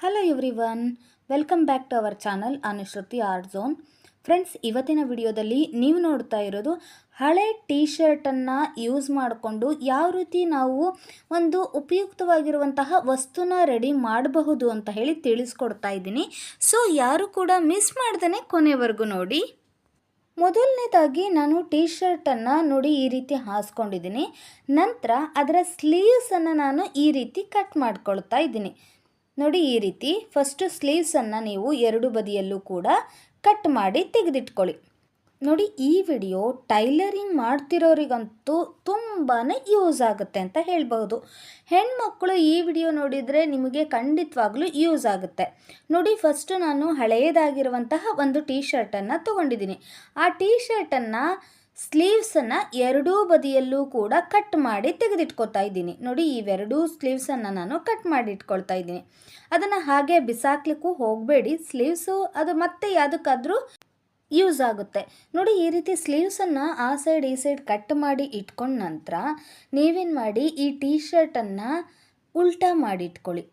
Hello everyone welcome back to our channel Anushruti art zone friends ಇವತ್ತಿನ ವಿಡಿಯೋದಲ್ಲಿ ನೀವು ನೋಡ್ತಾ ಇರೋದು ಹಳೆ ಟೀ ಶರ್ಟನ್ನು ಯೂಸ್ ಮಾಡಿಕೊಂಡು ಯಾವ ರೀತಿ ನಾವು ಒಂದು ಉಪಯುಕ್ತವಾಗಿರುವಂತಹ ವಸ್ತುನ ರೆಡಿ ಮಾಡಬಹುದು ಅಂತ ಹೇಳಿ ತಿಳಿಸ್ಕೊಡ್ತಾ ಇದ್ದೀನಿ. ಸೊ ಯಾರು ಕೂಡ ಮಿಸ್ ಮಾಡ್ದೇ ಕೊನೆವರೆಗೂ ನೋಡಿ. ಮೊದಲನೇದಾಗಿ ನಾನು ಟೀ ಶರ್ಟನ್ನು ನೋಡಿ ಈ ರೀತಿ ಹಾಸ್ಕೊಂಡಿದ್ದೀನಿ. ನಂತರ ಅದರ ಸ್ಲೀವ್ಸನ್ನು ನಾನು ಈ ರೀತಿ ಕಟ್ ಮಾಡ್ಕೊಳ್ತಾ ಇದ್ದೀನಿ. ನೋಡಿ ಈ ರೀತಿ ಫಸ್ಟು ಸ್ಲೀವ್ಸನ್ನು ನೀವು ಎರಡು ಬದಿಯಲ್ಲೂ ಕೂಡ ಕಟ್ ಮಾಡಿ ತೆಗೆದಿಟ್ಕೊಳ್ಳಿ. ನೋಡಿ ಈ ವಿಡಿಯೋ ಟೈಲರಿಂಗ್ ಮಾಡ್ತಿರೋರಿಗಂತೂ ತುಂಬಾ ಯೂಸ್ ಆಗುತ್ತೆ ಅಂತ ಹೇಳ್ಬೋದು ಹೆಣ್ಮಕ್ಳು ಈ ವಿಡಿಯೋ ನೋಡಿದರೆ ನಿಮಗೆ ಖಂಡಿತವಾಗ್ಲೂ ಯೂಸ್ ಆಗುತ್ತೆ. ನೋಡಿ ಫಸ್ಟು ನಾನು ಹಳೆಯದಾಗಿರುವಂತಹ ಒಂದು ಟೀ ಶರ್ಟನ್ನು ತೊಗೊಂಡಿದ್ದೀನಿ. ಆ ಟೀ ಶರ್ಟನ್ನು ಸ್ಲೀವ್ಸನ್ನು ಎರಡೂ ಬದಿಯಲ್ಲೂ ಕೂಡ ಕಟ್ ಮಾಡಿ ತೆಗೆದಿಟ್ಕೊತಾ ಇದ್ದೀನಿ. ನೋಡಿ, ಇವೆರಡೂ ಸ್ಲೀವ್ಸನ್ನು ನಾನು ಕಟ್ ಮಾಡಿ ಇಟ್ಕೊಳ್ತಾ ಇದ್ದೀನಿ. ಅದನ್ನು ಹಾಗೆ ಬಿಸಾಕ್ಲಿಕ್ಕೂ ಹೋಗಬೇಡಿ. ಸ್ಲೀವ್ಸು ಅದು ಮತ್ತೆ ಯಾವುದಕ್ಕಾದರೂ ಯೂಸ್ ಆಗುತ್ತೆ. ನೋಡಿ, ಈ ರೀತಿ ಸ್ಲೀವ್ಸನ್ನು ಆ ಸೈಡ್, ಈ ಸೈಡ್ ಕಟ್ ಮಾಡಿ ಇಟ್ಕೊಂಡ ನಂತರ ನೀವೇನು ಮಾಡಿ, ಈ ಟೀ ಶರ್ಟನ್ನು ಉಲ್ಟಾ ಮಾಡಿ ಇಟ್ಕೊಳ್ಳಿ.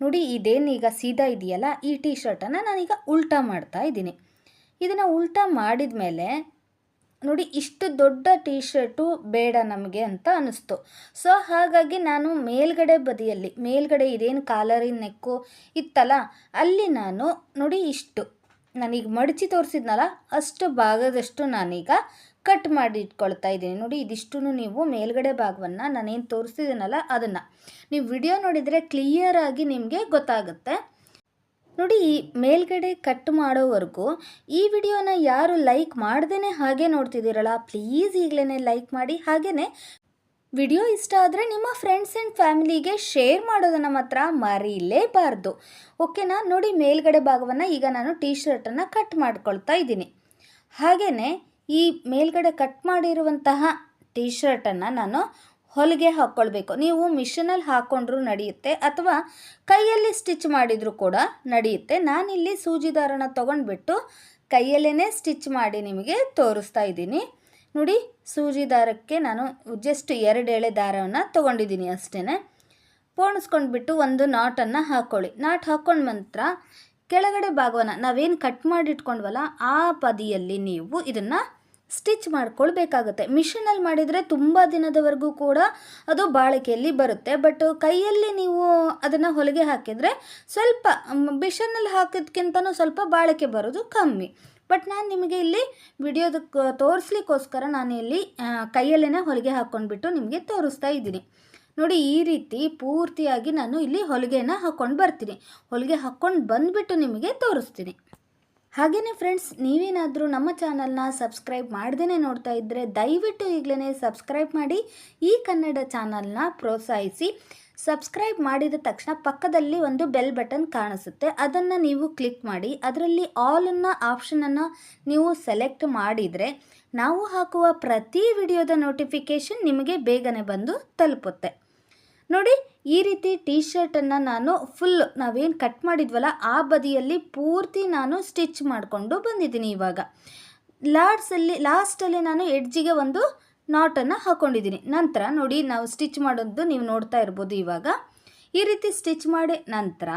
ನೋಡಿ ಇದೇನೀಗ ಸೀದಾ ಇದೆಯಲ್ಲ, ಈ ಟೀ ಶರ್ಟನ್ನು ನಾನೀಗ ಉಲ್ಟಾ ಮಾಡ್ತಾ ಇದ್ದೀನಿ. ಇದನ್ನು ಉಲ್ಟಾ ಮಾಡಿದ ಮೇಲೆ ನೋಡಿ, ಇಷ್ಟು ದೊಡ್ಡ ಟೀ ಶರ್ಟು ಬೇಡ ನಮಗೆ ಅಂತ ಅನ್ನಿಸ್ತು ಸೊ, ಹಾಗಾಗಿ ನಾನು ಮೇಲ್ಗಡೆ ಬದಿಯಲ್ಲಿ, ಮೇಲ್ಗಡೆ ಇದೇನು ಕಾಲರಿನ ನೆಕ್ಕು ಇತ್ತಲ್ಲ, ಅಲ್ಲಿ ನಾನು ನೋಡಿ ಇಷ್ಟು. ನಾನೀಗ ಮಡಚಿ ತೋರಿಸಿದ್ನಲ್ಲ, ಅಷ್ಟು ಭಾಗದಷ್ಟು ನಾನೀಗ ಕಟ್ ಮಾಡಿ ಇಟ್ಕೊಳ್ತಾ ಇದ್ದೀನಿ. ನೋಡಿ ಇದಿಷ್ಟು ನೀವು ಮೇಲ್ಗಡೆ ಭಾಗವನ್ನು ನಾನೇನು ತೋರಿಸಿದ್ದೀನಲ್ಲ, ಅದನ್ನು. ನೀವು ವಿಡಿಯೋ ನೋಡಿದರೆ ಕ್ಲಿಯರಾಗಿ ನಿಮಗೆ ಗೊತ್ತಾಗುತ್ತೆ. ಈ ಮೇಲ್ಗಡೆ ಕಟ್ ಮಾಡೋವರೆಗೂ ಈ ವಿಡಿಯೋನ ಯಾರು ಲೈಕ್ ಮಾಡ್ದೇ ಹಾಗೆ ನೋಡ್ತಿದ್ದೀರಲ್ಲ ಪ್ಲೀಸ್ ಈಗಲೇ ಲೈಕ್ ಮಾಡಿ. ಹಾಗೆಯೇ ವಿಡಿಯೋ ಇಷ್ಟ ಆದರೆ ನಿಮ್ಮ ಫ್ರೆಂಡ್ಸ್ ಆ್ಯಂಡ್ ಫ್ಯಾಮಿಲಿಗೆ ಶೇರ್ ಮಾಡೋದನ್ನು ಮಾತ್ರ ಮರೀಲೇಬಾರ್ದು. ಓಕೆನಾ ನೋಡಿ ಮೇಲ್ಗಡೆ ಭಾಗವನ್ನು ಈಗ ನಾನು ಟೀ ಶರ್ಟನ್ನು ಕಟ್ ಮಾಡ್ಕೊಳ್ತಾ ಇದ್ದೀನಿ. ಹಾಗೆಯೇ ಈ ಮೇಲ್ಗಡೆ ಕಟ್ ಮಾಡಿರುವಂತಹ ಟೀ ಶರ್ಟನ್ನು ನಾನು ಹೊಲಿಗೆ ಹಾಕ್ಕೊಳ್ಬೇಕು ನೀವು ಮಿಷನಲ್ಲಿ ಹಾಕ್ಕೊಂಡ್ರೂ ನಡೆಯುತ್ತೆ ಅಥವಾ ಕೈಯಲ್ಲಿ ಸ್ಟಿಚ್ ಮಾಡಿದರೂ ಕೂಡ ನಡೆಯುತ್ತೆ. ನಾನಿಲ್ಲಿ ಸೂಜಿ ದಾರನ ತೊಗೊಂಡ್ಬಿಟ್ಟು ಕೈಯಲ್ಲೇ ಸ್ಟಿಚ್ ಮಾಡಿ ನಿಮಗೆ ತೋರಿಸ್ತಾ ಇದ್ದೀನಿ. ನೋಡಿ, ಸೂಜಿ ದಾರಕ್ಕೆ ನಾನು ಜಸ್ಟ್ ಎರಡು ಎಳೆ ದಾರವನ್ನು ತೊಗೊಂಡಿದ್ದೀನಿ ಅಷ್ಟೇ ಪೋಣಿಸ್ಕೊಂಡ್ಬಿಟ್ಟು ಒಂದು ನಾಟನ್ನು ಹಾಕ್ಕೊಳ್ಳಿ ನಾಟ್ ಹಾಕ್ಕೊಂಡ ನಂತರ ಕೆಳಗಡೆ ಭಾಗವನ್ನು ನಾವೇನು ಕಟ್ ಮಾಡಿಟ್ಕೊಂಡ್ವಲ್ಲ, ಆ ಬದಿಯಲ್ಲಿ ನೀವು ಇದನ್ನು ಸ್ಟಿಚ್ ಮಾಡ್ಕೊಳ್ಬೇಕಾಗುತ್ತೆ. ಮಿಷಿನಲ್ಲಿ ಮಾಡಿದರೆ ತುಂಬ ದಿನದವರೆಗೂ ಕೂಡ ಅದು ಬಾಳಿಕೆಯಲ್ಲಿ ಬರುತ್ತೆ. ಬಟ್ ಕೈಯಲ್ಲಿ ನೀವು ಅದನ್ನು ಹೊಲಿಗೆ ಹಾಕಿದರೆ ಸ್ವಲ್ಪ ಮಿಷನಲ್ಲಿ ಹಾಕಿದ್ಕಿಂತನೂ ಸ್ವಲ್ಪ ಬಾಳಿಕೆ ಬರೋದು ಕಮ್ಮಿ. ಬಟ್ ನಾನು ನಿಮಗೆ ಇಲ್ಲಿ ವಿಡಿಯೋದಕ್ಕೆ ತೋರಿಸ್ಲಿಕ್ಕೋಸ್ಕರ ನಾನು ಇಲ್ಲಿ ಕೈಯಲ್ಲೇ ಹೊಲಿಗೆ ಹಾಕ್ಕೊಂಡ್ಬಿಟ್ಟು ನಿಮಗೆ ತೋರಿಸ್ತಾ ಇದ್ದೀನಿ. ನೋಡಿ, ಈ ರೀತಿ ಪೂರ್ತಿಯಾಗಿ ನಾನು ಇಲ್ಲಿ ಹೊಲಿಗೆನ ಹಾಕ್ಕೊಂಡು ಬರ್ತೀನಿ. ಹೊಲಿಗೆ ಹಾಕ್ಕೊಂಡು ಬಂದುಬಿಟ್ಟು ನಿಮಗೆ ತೋರಿಸ್ತೀನಿ. ಹಾಗೆಯೇ ಫ್ರೆಂಡ್ಸ್ ನೀವೇನಾದರೂ ನಮ್ಮ ಚಾನಲ್ನ ಸಬ್ಸ್ಕ್ರೈಬ್ ಮಾಡ್ದೇ ನೋಡ್ತಾ ಇದ್ದರೆ ದಯವಿಟ್ಟು ಈಗಲೇ ಸಬ್ಸ್ಕ್ರೈಬ್ ಮಾಡಿ, ಈ ಕನ್ನಡ ಚಾನಲ್ನ ಪ್ರೋತ್ಸಾಹಿಸಿ. ಸಬ್ಸ್ಕ್ರೈಬ್ ಮಾಡಿದ ತಕ್ಷಣ ಪಕ್ಕದಲ್ಲಿ ಒಂದು ಬೆಲ್ ಬಟನ್ ಕಾಣಿಸುತ್ತೆ. ಅದನ್ನು ನೀವು ಕ್ಲಿಕ್ ಮಾಡಿ, ಅದರಲ್ಲಿ ಆಲ್ ಅನ್ನೋ ಆಪ್ಷನನ್ನು ನೀವು ಸೆಲೆಕ್ಟ್ ಮಾಡಿದರೆ ನಾವು ಹಾಕುವ ಪ್ರತಿ ವಿಡಿಯೋದ ನೋಟಿಫಿಕೇಷನ್ ನಿಮಗೆ ಬೇಗನೆ ಬಂದು ತಲುಪುತ್ತೆ. ನೋಡಿ ಈ ರೀತಿ ಟೀ ಶರ್ಟನ್ನು ನಾನು ಫುಲ್ ನಾವೇನು ಕಟ್ ಮಾಡಿದ್ವಲ್ಲ, ಆ ಬದಿಯಲ್ಲಿ ಪೂರ್ತಿ ನಾನು ಸ್ಟಿಚ್ ಮಾಡಿಕೊಂಡು ಬಂದಿದ್ದೀನಿ ಇವಾಗ. ಲಾಡ್ಸಲ್ಲಿ ಲಾಸ್ಟಲ್ಲಿ ನಾನು ಎಡ್ಜಿಗೆ ಒಂದು ನಾಟನ್ನು ಹಾಕ್ಕೊಂಡಿದ್ದೀನಿ ನಂತರ ನೋಡಿ, ನಾವು ಸ್ಟಿಚ್ ಮಾಡೋದು ನೀವು ನೋಡ್ತಾ ಇರ್ಬೋದು ಇವಾಗ. ಈ ರೀತಿ ಸ್ಟಿಚ್ ಮಾಡಿ ನಂತರ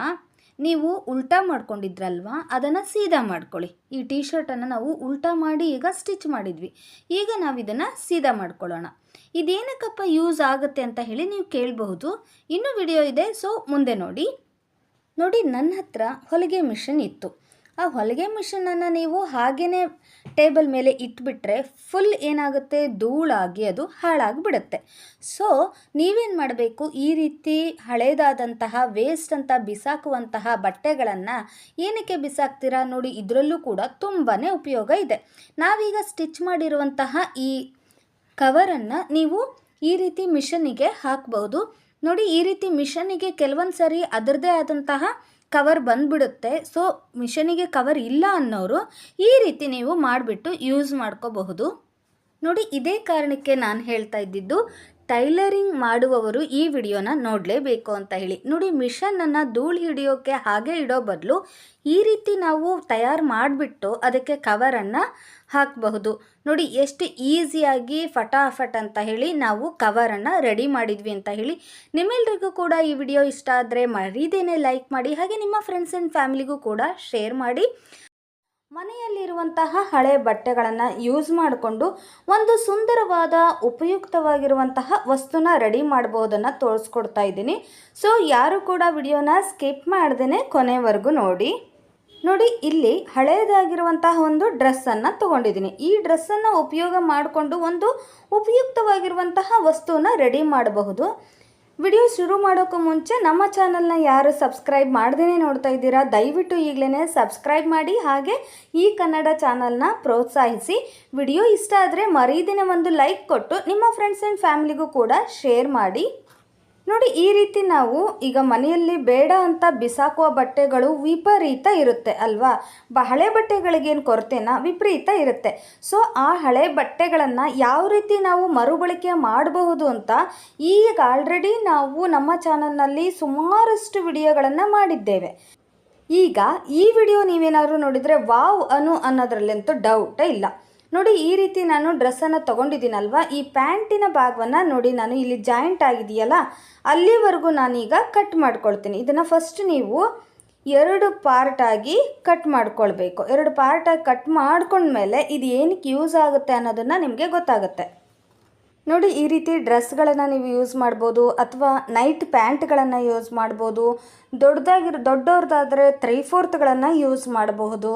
ನೀವು ಉಲ್ಟಾ ಮಾಡ್ಕೊಂಡಿದ್ರಲ್ವಾ? ಅದನ್ನು ಸೀದಾ ಮಾಡ್ಕೊಳ್ಳಿ. ಈ ಟೀ ಶರ್ಟನ್ನು ನಾವು ಉಲ್ಟಾ ಮಾಡಿ ಈಗ ಸ್ಟಿಚ್ ಮಾಡಿದ್ವಿ. ಈಗ ನಾವು ಇದನ್ನು ಸೀದಾ ಮಾಡ್ಕೊಳ್ಳೋಣ. ಇದೇನಕ್ಕಪ್ಪ ಯೂಸ್ ಆಗುತ್ತೆ ಅಂತ ಹೇಳಿ ನೀವು ಕೇಳಬಹುದು. ಇನ್ನೂ ವಿಡಿಯೋ ಇದೆ ಸೊ ಮುಂದೆ ನೋಡಿ. ನೋಡಿ ನನ್ನ ಹತ್ರ ಹೊಲಿಗೆ ಮಿಷನ್ ಇತ್ತು. ಆ ಹೊಲಿಗೆ ಮಿಷನನ್ನು ನೀವು ಹಾಗೇ ಟೇಬಲ್ ಮೇಲೆ ಇಟ್ಬಿಟ್ರೆ ಫುಲ್ ಏನಾಗುತ್ತೆ? ಧೂಳಾಗಿ ಅದು ಹಾಳಾಗಿಬಿಡುತ್ತೆ. ಸೊ ನೀವೇನು ಮಾಡಬೇಕು? ಈ ರೀತಿ ಹಳೇದಾದಂತಹ ವೇಸ್ಟ್ ಅಂತ ಬಿಸಾಕುವಂತಹ ಬಟ್ಟೆಗಳನ್ನು ಏನಕ್ಕೆ ಬಿಸಾಕ್ತೀರಾ ನೋಡಿ, ಇದರಲ್ಲೂ ಕೂಡ ತುಂಬಾ ಉಪಯೋಗ ಇದೆ. ನಾವೀಗ ಸ್ಟಿಚ್ ಮಾಡಿರುವಂತಹ ಈ ಕವರನ್ನು ನೀವು ಈ ರೀತಿ ಮಿಷನಿಗೆ ಹಾಕ್ಬೋದು. ನೋಡಿ, ಈ ರೀತಿ ಮಿಷನಿಗೆ ಕೆಲವೊಂದು ಸರಿ ಅದರದೇ ಆದಂತಹ ಕವರ್ ಬಂದ್ಬಿಡುತ್ತೆ. ಸೊ ಮಿಷನಿಗೆ ಕವರ್ ಇಲ್ಲ ಅನ್ನೋರು ಈ ರೀತಿ ನೀವು ಮಾಡಿಬಿಟ್ಟು ಯೂಸ್ ಮಾಡ್ಕೋಬಹುದು. ನೋಡಿ, ಇದೇ ಕಾರಣಕ್ಕೆ ನಾನು ಹೇಳ್ತಾ ಇದ್ದಿದ್ದು ಟೈಲರಿಂಗ್ ಮಾಡುವವರು ಈ ವಿಡಿಯೋನ ನೋಡಲೇಬೇಕು ಅಂತ ಹೇಳಿ. ನೋಡಿ, ಮಿಷನನ್ನು ಧೂಳು ಹಿಡಿಯೋಕ್ಕೆ ಹಾಗೆ ಇಡೋ ಬದಲು ಈ ರೀತಿ ನಾವು ತಯಾರು ಮಾಡಿಬಿಟ್ಟು ಅದಕ್ಕೆ ಕವರನ್ನು ಹಾಕಬಹುದು. ನೋಡಿ, ಎಷ್ಟು ಈಸಿಯಾಗಿ ಫಟಾಫಟ್ ಅಂತ ಹೇಳಿ ನಾವು ಕವರನ್ನು ರೆಡಿ ಮಾಡಿದ್ವಿ ಅಂತ ಹೇಳಿ. ನಿಮ್ಮೆಲ್ರಿಗೂ ಕೂಡ ಈ ವಿಡಿಯೋ ಇಷ್ಟ ಆದರೆ ಮರೀದೇನೆ ಲೈಕ್ ಮಾಡಿ, ಹಾಗೆ ನಿಮ್ಮ ಫ್ರೆಂಡ್ಸ್ ಆ್ಯಂಡ್ ಫ್ಯಾಮಿಲಿಗೂ ಕೂಡ ಶೇರ್ ಮಾಡಿ. ಮನೆಯಲ್ಲಿರುವಂತಹ ಹಳೆ ಬಟ್ಟೆಗಳನ್ನು ಯೂಸ್ ಮಾಡಿಕೊಂಡು ಒಂದು ಸುಂದರವಾದ, ಉಪಯುಕ್ತವಾಗಿರುವಂತಹ ವಸ್ತುನ ರೆಡಿ ಮಾಡ್ಬೋದನ್ನು ತೋರಿಸ್ಕೊಡ್ತಾ ಇದ್ದೀನಿ. ಸೊ ಯಾರು ಕೂಡ ವಿಡಿಯೋನ ಸ್ಕಿಪ್ ಮಾಡ್ದೇ ಕೊನೆವರೆಗೂ ನೋಡಿ. ನೋಡಿ, ಇಲ್ಲಿ ಹಳೆಯದಾಗಿರುವಂತಹ ಒಂದು ಡ್ರೆಸ್ಸನ್ನು ತೊಗೊಂಡಿದ್ದೀನಿ. ಈ ಡ್ರೆಸ್ಸನ್ನು ಉಪಯೋಗ ಮಾಡಿಕೊಂಡು ಒಂದು ಉಪಯುಕ್ತವಾಗಿರುವಂತಹ ವಸ್ತುವನ್ನ ರೆಡಿ ಮಾಡಬಹುದು. ವಿಡಿಯೋ ಶುರು ಮಾಡೋಕ್ಕೂ ಮುಂಚೆ ನಮ್ಮ ಚಾನಲ್ನ ಯಾರು ಸಬ್ಸ್ಕ್ರೈಬ್ ಮಾಡ್ದೇ ನೋಡ್ತಾ ಇದ್ದೀರಾ, ದಯವಿಟ್ಟು ಈಗಲೇ ಸಬ್ಸ್ಕ್ರೈಬ್ ಮಾಡಿ ಹಾಗೆ ಈ ಕನ್ನಡ ಚಾನಲ್ನ ಪ್ರೋತ್ಸಾಹಿಸಿ. ವಿಡಿಯೋ ಇಷ್ಟ ಆದರೆ ಮರೀದಿನ ಒಂದು ಲೈಕ್ ಕೊಟ್ಟು ನಿಮ್ಮ ಫ್ರೆಂಡ್ಸ್ ಆ್ಯಂಡ್ ಫ್ಯಾಮಿಲಿಗೂ ಕೂಡ ಶೇರ್ ಮಾಡಿ. ನೋಡಿ, ಈ ರೀತಿ ನಾವು ಈಗ ಮನೆಯಲ್ಲಿ ಬೇಡ ಅಂತ ಬಿಸಾಕುವ ಬಟ್ಟೆಗಳು ವಿಪರೀತ ಇರುತ್ತೆ ಅಲ್ವಾ? ಬ, ಹಳೆ ಬಟ್ಟೆಗಳಿಗೇನು ಕೊರತೆನ? ವಿಪರೀತ ಇರುತ್ತೆ. ಸೊ, ಆ ಹಳೆ ಬಟ್ಟೆಗಳನ್ನು ಯಾವ ರೀತಿ ನಾವು ಮರುಬಳಕೆ ಮಾಡಬಹುದು ಅಂತ ಈಗ ಆಲ್ರೆಡಿ ನಾವು ನಮ್ಮ ಚಾನಲ್ನಲ್ಲಿ ಸುಮಾರಷ್ಟು ವಿಡಿಯೋಗಳನ್ನು ಮಾಡಿದ್ದೇವೆ. ಈಗ ಈ ವಿಡಿಯೋ ನೀವೇನಾದರೂ ನೋಡಿದರೆ ವಾವ್ ಅನು ಅನ್ನೋದ್ರಲ್ಲಂತೂ ಡೌಟೇ ಇಲ್ಲ. ನೋಡಿ, ಈ ರೀತಿ ನಾನು ಡ್ರೆಸ್ಸನ್ನು ತೊಗೊಂಡಿದ್ದೀನಲ್ವ? ಈ ಪ್ಯಾಂಟಿನ ಭಾಗವನ್ನು ನೋಡಿ, ನಾನು ಇಲ್ಲಿ ಜಾಯಿಂಟ್ ಆಗಿದೆಯಲ್ಲ ಅಲ್ಲಿವರೆಗೂ ನಾನೀಗ ಕಟ್ ಮಾಡ್ಕೊಳ್ತೀನಿ. ಇದನ್ನು ಫಸ್ಟ್ ನೀವು ಎರಡು ಪಾರ್ಟಾಗಿ ಕಟ್ ಮಾಡ್ಕೊಳ್ಬೇಕು. ಎರಡು ಪಾರ್ಟಾಗಿ ಕಟ್ ಮಾಡ್ಕೊಂಡ್ಮೇಲೆ ಇದು ಏನಕ್ಕೆ ಯೂಸ್ ಆಗುತ್ತೆ ಅನ್ನೋದನ್ನು ನಿಮಗೆ ಗೊತ್ತಾಗುತ್ತೆ. ನೋಡಿ, ಈ ರೀತಿ ಡ್ರೆಸ್ಗಳನ್ನು ನೀವು ಯೂಸ್ ಮಾಡ್ಬೋದು, ಅಥವಾ ನೈಟ್ ಪ್ಯಾಂಟ್ಗಳನ್ನು ಯೂಸ್ ಮಾಡ್ಬೋದು, ದೊಡ್ಡದಾಗಿರೋ ದೊಡ್ಡವ್ರದ್ದಾದರೆ ತ್ರೀ ಫೋರ್ತ್ಗಳನ್ನು ಯೂಸ್ ಮಾಡಬಹುದು.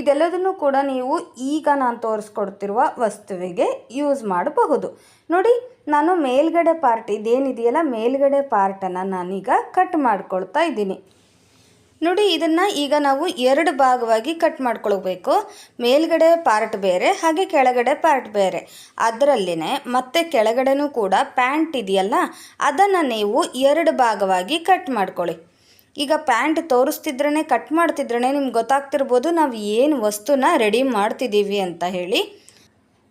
ಇದೆಲ್ಲದನ್ನು ಕೂಡ ನೀವು ಈಗ ನಾನು ತೋರಿಸ್ಕೊಡ್ತಿರುವ ವಸ್ತುವಿಗೆ ಯೂಸ್ ಮಾಡಬಹುದು. ನೋಡಿ, ನಾನು ಮೇಲ್ಗಡೆ ಪಾರ್ಟ್ ಇದೇನಿದೆಯಲ್ಲ, ಮೇಲ್ಗಡೆ ಪಾರ್ಟನ್ನು ನಾನೀಗ ಕಟ್ ಮಾಡ್ಕೊಳ್ತಾ ಇದ್ದೀನಿ. ನೋಡಿ, ಇದನ್ನು ಈಗ ನಾವು ಎರಡು ಭಾಗವಾಗಿ ಕಟ್ ಮಾಡ್ಕೊಳ್ಬೇಕು. ಮೇಲ್ಗಡೆ ಪಾರ್ಟ್ ಬೇರೆ, ಹಾಗೆ ಕೆಳಗಡೆ ಪಾರ್ಟ್ ಬೇರೆ. ಅದರಲ್ಲಿನೇ ಮತ್ತೆ ಕೆಳಗಡೆನೂ ಕೂಡ ಪ್ಯಾಂಟ್ ಇದೆಯಲ್ಲ, ಅದನ್ನು ನೀವು ಎರಡು ಭಾಗವಾಗಿ ಕಟ್ ಮಾಡ್ಕೊಳ್ಳಿ. ಈಗ ಪ್ಯಾಂಟ್ ತೋರಿಸ್ತಿದ್ರೇ ಕಟ್ ಮಾಡ್ತಿದ್ರೇ ನಿಮ್ಗೆ ಗೊತ್ತಾಗ್ತಿರ್ಬೋದು, ನಾವು ಏನು ವಸ್ತುನ ರೆಡಿ ಮಾಡ್ತಿದ್ದೀವಿ ಅಂತ ಹೇಳಿ.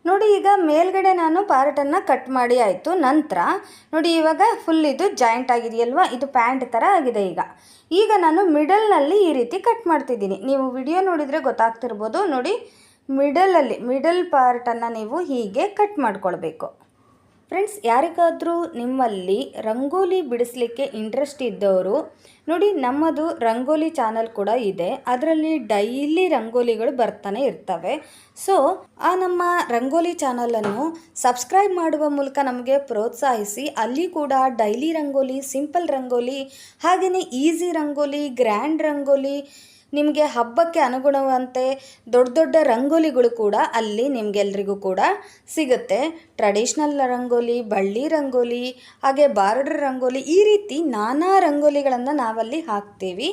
ನೋಡಿ ಈಗ ಮೇಲ್ಗಡೆ ನಾನು ಪಾರ್ಟನ್ನು ಕಟ್ ಮಾಡಿ ಆಯಿತು. ನಂತರ ನೋಡಿ ಇವಾಗ ಫುಲ್ ಇದು ಜಾಯಿಂಟ್ ಆಗಿದೆಯಲ್ವಾ? ಇದು ಪ್ಯಾಂಟ್ ಥರ ಆಗಿದೆ ಈಗ. ಈಗ ನಾನು ಮಿಡಲ್ನಲ್ಲಿ ಈ ರೀತಿ ಕಟ್ ಮಾಡ್ತಿದ್ದೀನಿ. ನೀವು ವಿಡಿಯೋ ನೋಡಿದರೆ ಗೊತ್ತಾಗ್ತಿರ್ಬೋದು. ನೋಡಿ ಮಿಡಲಲ್ಲಿ ಮಿಡಲ್ ಪಾರ್ಟನ್ನು ನೀವು ಹೀಗೆ ಕಟ್ ಮಾಡ್ಕೊಳ್ಬೇಕು. ಫ್ರೆಂಡ್ಸ್, ಯಾರಿಗಾದರೂ ನಿಮ್ಮಲ್ಲಿ ರಂಗೋಲಿ ಬಿಡಿಸ್ಲಿಕ್ಕೆ ಇಂಟ್ರೆಸ್ಟ್ ಇದ್ದವರು ನೋಡಿ ನಮ್ಮದು ರಂಗೋಲಿ ಚಾನಲ್ ಕೂಡ ಇದೆ. ಅದರಲ್ಲಿ ಡೈಲಿ ರಂಗೋಲಿಗಳು ಬರ್ತಾನೆ ಇರ್ತವೆ. ಸೊ ಆ ನಮ್ಮ ರಂಗೋಲಿ ಚಾನಲನ್ನು ಸಬ್ಸ್ಕ್ರೈಬ್ ಮಾಡುವ ಮೂಲಕ ನಮಗೆ ಪ್ರೋತ್ಸಾಹಿಸಿ, ಅಲ್ಲಿ ಕೂಡ ಡೈಲಿ ರಂಗೋಲಿ ಸಿಂಪಲ್ ರಂಗೋಲಿ ಹಾಗೆಯೇ ಈಸಿ ರಂಗೋಲಿ ಗ್ರ್ಯಾಂಡ್ ರಂಗೋಲಿ ನಿಮಗೆ ಹಬ್ಬಕ್ಕೆ ಅನುಗುಣವಂತೆ ದೊಡ್ಡ ದೊಡ್ಡ ರಂಗೋಲಿಗಳು ಕೂಡ ಅಲ್ಲಿ ನಿಮಗೆಲ್ರಿಗೂ ಕೂಡ ಸಿಗುತ್ತೆ. ಟ್ರೆಡಿಷ್ನಲ್ ರಂಗೋಲಿ, ಬಳ್ಳಿ ರಂಗೋಲಿ, ಹಾಗೆ ಬಾರ್ಡರ್ ರಂಗೋಲಿ ಈ ರೀತಿ ನಾನಾ ರಂಗೋಲಿಗಳನ್ನು ನಾವಲ್ಲಿ ಹಾಕ್ತೀವಿ.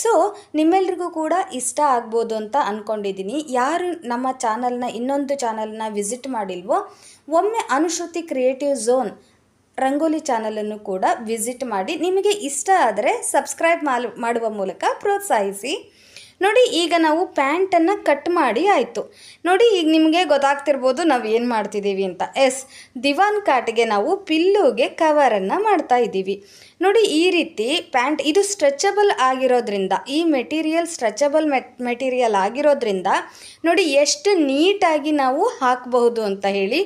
ಸೊ ನಿಮ್ಮೆಲ್ರಿಗೂ ಕೂಡ ಇಷ್ಟ ಆಗ್ಬೋದು ಅಂತ ಅಂದ್ಕೊಂಡಿದ್ದೀನಿ ಯಾರು ನಮ್ಮ ಚಾನಲ್ನ ಇನ್ನೊಂದು ಚಾನಲ್ನ ವಿಸಿಟ್ ಮಾಡಿಲ್ವೋ, ಒಮ್ಮೆ ಅನುಶ್ರುತಿ ಕ್ರಿಯೇಟಿವ್ ಝೋನ್ ರಂಗೋಲಿ ಚಾನಲನ್ನು ಕೂಡ ವಿಸಿಟ್ ಮಾಡಿ. ನಿಮಗೆ ಇಷ್ಟ ಆದರೆ ಸಬ್ಸ್ಕ್ರೈಬ್ ಮಾಡುವ ಮೂಲಕ ಪ್ರೋತ್ಸಾಹಿಸಿ. ನೋಡಿ, ಈಗ ನಾವು ಪ್ಯಾಂಟನ್ನು ಕಟ್ ಮಾಡಿ ಆಯಿತು. ನೋಡಿ, ಈಗ ನಿಮಗೆ ಗೊತ್ತಾಗ್ತಿರ್ಬೋದು ನಾವು ಏನು ಮಾಡ್ತಿದ್ದೀವಿ ಅಂತ. ಎಸ್, ದಿವಾನ್ ಕಾಟ್ಗೆ ನಾವು ಪಿಲ್ಲುಗೆ ಕವರನ್ನು ಮಾಡ್ತಾ ಇದ್ದೀವಿ. ನೋಡಿ, ಈ ರೀತಿ ಪ್ಯಾಂಟ್ ಇದು ಸ್ಟ್ರೆಚಬಲ್ ಆಗಿರೋದ್ರಿಂದ, ಈ ಮೆಟೀರಿಯಲ್ ಸ್ಟ್ರೆಚಬಲ್ ಮೆಟ್, ಮೆಟೀರಿಯಲ್ ಆಗಿರೋದ್ರಿಂದ, ನೋಡಿ, ಎಷ್ಟು ನೀಟಾಗಿ ನಾವು ಹಾಕಬಹುದು ಅಂತ ಹೇಳಿ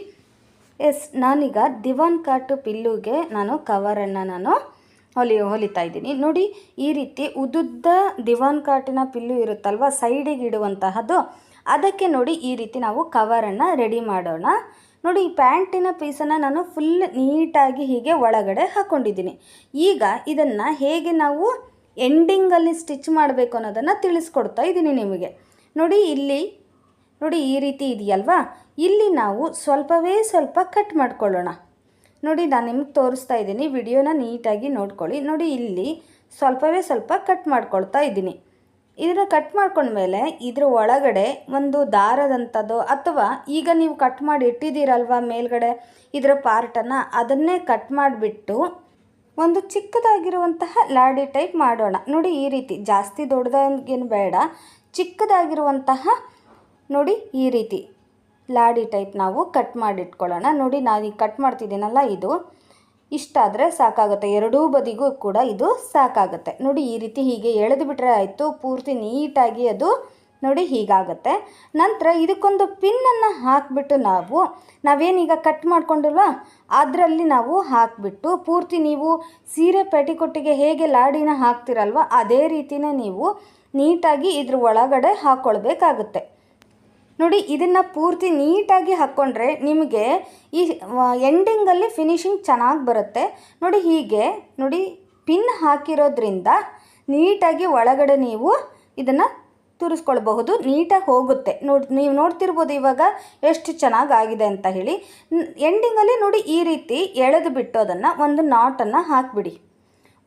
ಎಸ್, ನಾನೀಗ ದಿವಾನ್ ಕಾಟು ಪಿಲ್ಲುಗೆ ನಾನು ಕವರನ್ನು ನಾನು ಹೊಲಿ, ಹೊಲಿತಾ ಇದ್ದೀನಿ. ನೋಡಿ, ಈ ರೀತಿ ಉದುದ್ದ ದಿವಾನ್ ಕಾಟಿನ ಪಿಲ್ಲು ಇರುತ್ತಲ್ವ ಸೈಡಿಗೆ ಇಡುವಂತಹದ್ದು, ಅದಕ್ಕೆ ನೋಡಿ ಈ ರೀತಿ ನಾವು ಕವರನ್ನು ರೆಡಿ ಮಾಡೋಣ. ನೋಡಿ, ಈ ಪ್ಯಾಂಟಿನ ಪೀಸನ್ನು ನಾನು ಫುಲ್ ನೀಟಾಗಿ ಹೀಗೆ ಒಳಗಡೆ ಹಾಕ್ಕೊಂಡಿದ್ದೀನಿ ಈಗ ಇದನ್ನು ಹೇಗೆ ನಾವು ಎಂಡಿಂಗಲ್ಲಿ ಸ್ಟಿಚ್ ಮಾಡಬೇಕು ಅನ್ನೋದನ್ನು ತಿಳಿಸ್ಕೊಡ್ತಾ ಇದ್ದೀನಿ ನಿಮಗೆ. ನೋಡಿ, ಇಲ್ಲಿ, ನೋಡಿ ಈ ರೀತಿ ಇದೆಯಲ್ವಾ? ಇಲ್ಲಿ ನಾವು ಸ್ವಲ್ಪವೇ ಸ್ವಲ್ಪ ಕಟ್ ಮಾಡ್ಕೊಳ್ಳೋಣ. ನೋಡಿ, ನಾನು ನಿಮಗೆ ತೋರಿಸ್ತಾ ಇದ್ದೀನಿ. ವಿಡಿಯೋನ ನೀಟಾಗಿ ನೋಡ್ಕೊಳ್ಳಿ. ನೋಡಿ, ಇಲ್ಲಿ ಸ್ವಲ್ಪವೇ ಸ್ವಲ್ಪ ಕಟ್ ಮಾಡ್ಕೊಳ್ತಾ ಇದ್ದೀನಿ. ಇದನ್ನು ಕಟ್ ಮಾಡ್ಕೊಂಡ್ಮೇಲೆ ಇದ್ರ ಒಳಗಡೆ ಒಂದು ದಾರದಂಥದ್ದು ಅಥವಾ ಈಗ ನೀವು ಕಟ್ ಮಾಡಿ ಇಟ್ಟಿದ್ದೀರಲ್ವ ಮೇಲ್ಗಡೆ ಇದರ ಪಾರ್ಟನ್ನು, ಅದನ್ನೇ ಕಟ್ ಮಾಡಿಬಿಟ್ಟು ಒಂದು ಚಿಕ್ಕದಾಗಿರುವಂತಹ ಲಾಡಿ ಟೈಪ್ ಮಾಡೋಣ. ನೋಡಿ, ಈ ರೀತಿ. ಜಾಸ್ತಿ ದೊಡ್ಡದಾಗೇನು ಬೇಡ. ಚಿಕ್ಕದಾಗಿರುವಂತಹ, ನೋಡಿ, ಈ ರೀತಿ. ಲಾಡಿ ಟೈಪ್ ನಾವು ಕಟ್ ಮಾಡಿಟ್ಕೊಳ್ಳೋಣ. ನೋಡಿ, ನಾನು ಈಗ ಕಟ್ ಮಾಡ್ತಿದ್ದೀನಲ್ಲ ಇದು. ಇಷ್ಟಾದರೆ ಸಾಕಾಗುತ್ತೆ. ಎರಡೂ ಬದಿಗೂ ಕೂಡ ಇದು ಸಾಕಾಗುತ್ತೆ. ನೋಡಿ, ಈ ರೀತಿ ಹೀಗೆ ಎಳೆದು ಬಿಟ್ಟರೆ ಆಯಿತು. ಪೂರ್ತಿ ನೀಟಾಗಿ ಅದು ನೋಡಿ ಹೀಗಾಗುತ್ತೆ. ನಂತರ ಇದಕ್ಕೊಂದು ಪಿನ್ನನ್ನು ಹಾಕಿಬಿಟ್ಟು ನಾವು ನಾವೇನೀಗ ಕಟ್ ಮಾಡಿಕೊಂಡಿಲ್ವ ಅದರಲ್ಲಿ ನಾವು ಹಾಕಿಬಿಟ್ಟು ಪೂರ್ತಿ ನೀವು ಸೀರೆ ಪೆಟಿಕೊಟ್ಟಿಗೆ ಹೇಗೆ ಲಾಡಿನ ಹಾಕ್ತಿರಲ್ವ, ಅದೇ ರೀತಿನೇ ನೀವು ನೀಟಾಗಿ ಇದ್ರ ಒಳಗಡೆ ಹಾಕ್ಕೊಳ್ಬೇಕಾಗುತ್ತೆ ನೋಡಿ, ಇದನ್ನು ಪೂರ್ತಿ ನೀಟಾಗಿ ಹಾಕ್ಕೊಂಡ್ರೆ ನಿಮಗೆ ಈ ಎಂಡಿಂಗಲ್ಲಿ ಫಿನಿಶಿಂಗ್ ಚೆನ್ನಾಗಿ ಬರುತ್ತೆ. ನೋಡಿ, ಹೀಗೆ, ನೋಡಿ ಪಿನ್ ಹಾಕಿರೋದ್ರಿಂದ ನೀಟಾಗಿ ಒಳಗಡೆ ನೀವು ಇದನ್ನು ತುರಿಸ್ಕೊಳ್ಬಹುದು. ನೀಟಾಗಿ ಹೋಗುತ್ತೆ. ನೋಡಿ, ನೀವು ನೋಡ್ತಿರ್ಬೋದು ಇವಾಗ ಎಷ್ಟು ಚೆನ್ನಾಗಿ ಆಗಿದೆ ಅಂತ ಹೇಳಿ. ಎಂಡಿಂಗಲ್ಲಿ ನೋಡಿ ಈ ರೀತಿ ಎಳೆದು ಬಿಟ್ಟು ಅದನ್ನು ಒಂದು ನಾಟನ್ನು ಹಾಕಿಬಿಡಿ.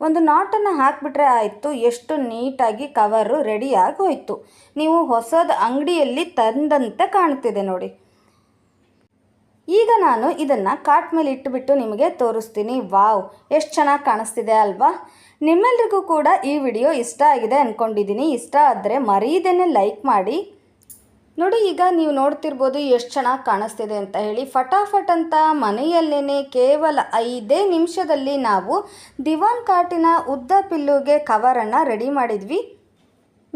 ಒಂದು ನಾಟನ್ನು ಹಾಕಿಬಿಟ್ರೆ ಆಯಿತು, ಎಷ್ಟು ನೀಟಾಗಿ ಕವರು ರೆಡಿಯಾಗಿ ಹೋಯಿತು ನೀವು ಹೊಸದು ಅಂಗಡಿಯಲ್ಲಿ ತಂದಂತೆ ಕಾಣ್ತಿದೆ ನೋಡಿ. ಈಗ ನಾನು ಇದನ್ನು ಕಾಟ್ ಮೇಲೆ ಇಟ್ಟುಬಿಟ್ಟು ನಿಮಗೆ ತೋರಿಸ್ತೀನಿ. ವಾವ್, ಎಷ್ಟು ಚೆನ್ನಾಗಿ ಕಾಣಿಸ್ತಿದೆ ಅಲ್ವಾ? ನಿಮ್ಮೆಲ್ರಿಗೂ ಕೂಡ ಈ ವಿಡಿಯೋ ಇಷ್ಟ ಆಗಿದೆ ಅಂದ್ಕೊಂಡಿದ್ದೀನಿ ಇಷ್ಟ ಆದರೆ ಮರೀದೇನೆ ಲೈಕ್ ಮಾಡಿ. ನೋಡಿ, ಈಗ ನೀವು ನೋಡ್ತಿರ್ಬೋದು ಎಷ್ಟು ಚೆನ್ನಾಗಿ ಕಾಣಿಸ್ತಿದೆ ಅಂತ ಹೇಳಿ. ಫಟಾಫಟ್ ಅಂತ ಮನೆಯಲ್ಲೇ ಕೇವಲ ಐದೇ ನಿಮಿಷದಲ್ಲಿ ನಾವು ದಿವಾನ್ ಕಾಟಿನ ಉದ್ದ ಪಿಲ್ಲುಗೆ ಕವರನ್ನು ರೆಡಿ ಮಾಡಿದ್ವಿ.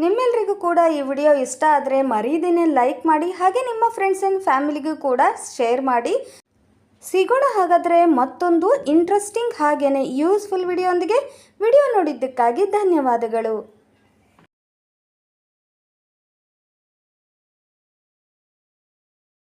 ನಿಮ್ಮೆಲ್ರಿಗೂ ಕೂಡ ಈ ವಿಡಿಯೋ ಇಷ್ಟ ಆದರೆ ಮರೀದಿನೇ ಲೈಕ್ ಮಾಡಿ, ಹಾಗೆ ನಿಮ್ಮ ಫ್ರೆಂಡ್ಸ್ ಆ್ಯಂಡ್ ಫ್ಯಾಮಿಲಿಗೂ ಕೂಡ ಶೇರ್ ಮಾಡಿ. ಸಿಗೋಣ ಹಾಗಾದರೆ ಮತ್ತೊಂದು ಇಂಟ್ರೆಸ್ಟಿಂಗ್ ಹಾಗೆಯೇ ಯೂಸ್ಫುಲ್ ವಿಡಿಯೋ ಒಂದಿಗೆ ವಿಡಿಯೋ ನೋಡಿದ್ದಕ್ಕಾಗಿ ಧನ್ಯವಾದಗಳು.